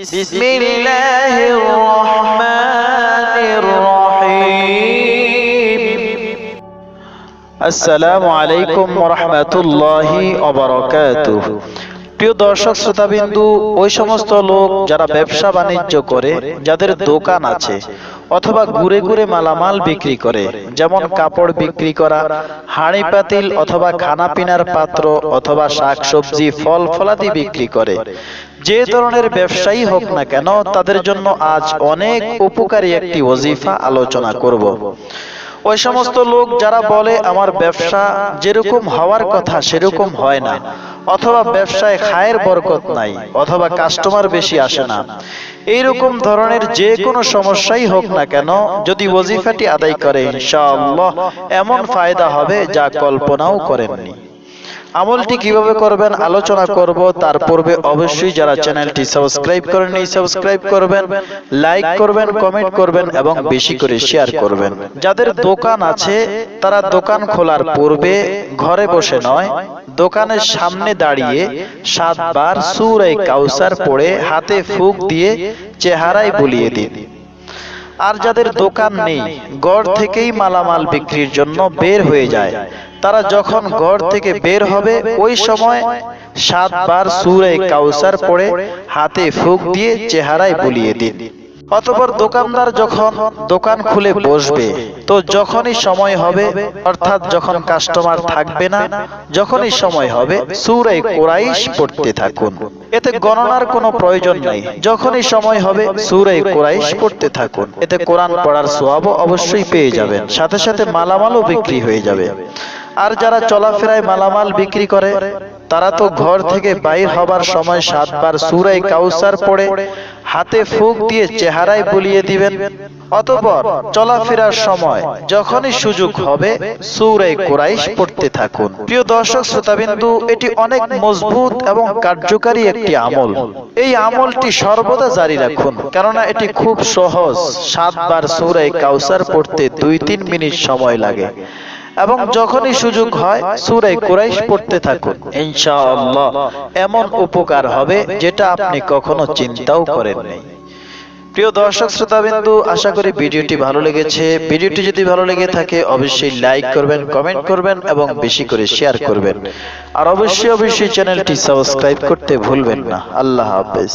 بسم الله الرحمن الرحيم আসসালামু আলাইকুম রহমতুল্লাহি অবরকাতুহ প্রিয় দর্শক শ্রোতাবিন্দু ওই সমস্ত লোক যারা ব্যবসা বাণিজ্য করে যাদের দোকান আছে অথবা ঘুরে ঘুরে মালামাল বিক্রি করে, যেমন কাপড় বিক্রি করা, হাঁড়ি পাতিল অথবা খানা পিনার পাত্র অথবা শাকসবজি, ফল ফলাদি বিক্রি করে। যে ধরনের ব্যবসায়ী হোক না কেন, তাদের জন্য আজ অনেক উপকারী একটি ওজিফা আলোচনা করব। ওই সমস্ত লোক যারা বলে, আমার ব্যবসা যেরকম হওয়ার কথা, সেরকম হয় না, অথবা, ব্যবসায় খায়ের বরকত নাই, অথবা, কাস্টমার বেশি আসে না। এইরকম ধরনের যে কোনো সমস্যাই হোক না কেন, যদি ওজিফাটি আদায় করে, ইনশাআল্লাহ, এমন ফায়দা হবে যা কল্পনাও করেননি। আমলটি কীভাবে করবেন আলোচনা করব তার পূর্বে অবশ্যই যারা চ্যানেলটি সাবস্ক্রাইব করেননি সাবস্ক্রাইব করবেন লাইক করবেন কমেন্ট করবেন এবং বেশি করে শেয়ার করবেন। যাদের দোকান আছে তারা দোকান খোলার পূর্বে ঘরে বসে নয় দোকানের সামনে দাঁড়িয়ে সাতবার সুরাই কাউসার পড়ে হাতে ফুক দিয়ে চেহারায় বুলিয়ে দিন। আর যাদের দোকান নেই গড় থেকেই মালামাল বিক্রির জন্য বের হয়ে যায়। তারা যখন গড় থেকে বের হবে ওই সময় সাতবার সুরে কাউসার পড়ে হাতে ফুক দিয়ে চেহারায় বুলিয়ে দিন। অতপর দোকানদার যখন দোকান খুলে বসবে তো যখনই সময় হবে অর্থাৎ যখন কাস্টমার থাকবে না যখনই সময় হবে সুরে কোরাইশ পড়তে থাকুন। এতে গণনার কোনো প্রয়োজন নাই। যখনই সময় হবে সুরে কোরাইশ পড়তে থাকুন। এতে কোরআন পড়ার সোয়াবও অবশ্যই পেয়ে যাবেন। সাথে সাথে মালামালও বিক্রি হয়ে যাবে। আর যারা চলাফেরায় মালামাল বিক্রি করে তারা তো ঘর থেকে বাইর হবার সময় সাতবার সুরাই কাউসার পড়ে হাতে ফুক দিয়ে চেহারায় বুলিয়ে দিবেন। অতপর চলাফেরার সময় যখনই সুযোগ হবে সুরাই কোরাইশ পড়তে থাকুন। প্রিয় দর্শক, শ্রোতাবিন্দু, এটি অনেক মজবুত এবং কার্যকারী একটি আমল। এই আমলটি সর্বদা জারি রাখুন, কেননা এটি খুব সহজ। সাতবার সুরাই কাউসার পড়তে দুই তিন মিনিট সময় লাগে। এবং যখনই সুযোগ হয় সুরাই কুরাইশ পড়তে থাকুন। ইনশাআল্লাহ। এমন উপকার হবে যেটা আপনি কখনো চিন্তাও করেননি প্রিয় দর্শক শ্রোতাবিন্দু আশা করি ভিডিওটি ভালো লেগেছে। ভিডিওটি যদি ভালো লেগে থাকে অবশ্যই লাইক করবেন কমেন্ট করবেন এবং বেশি করে শেয়ার করবেন। আর অবশ্যই অবশ্যই চ্যানেলটি সাবস্ক্রাইব করতে ভুলবেন না। আল্লাহ হাফেজ।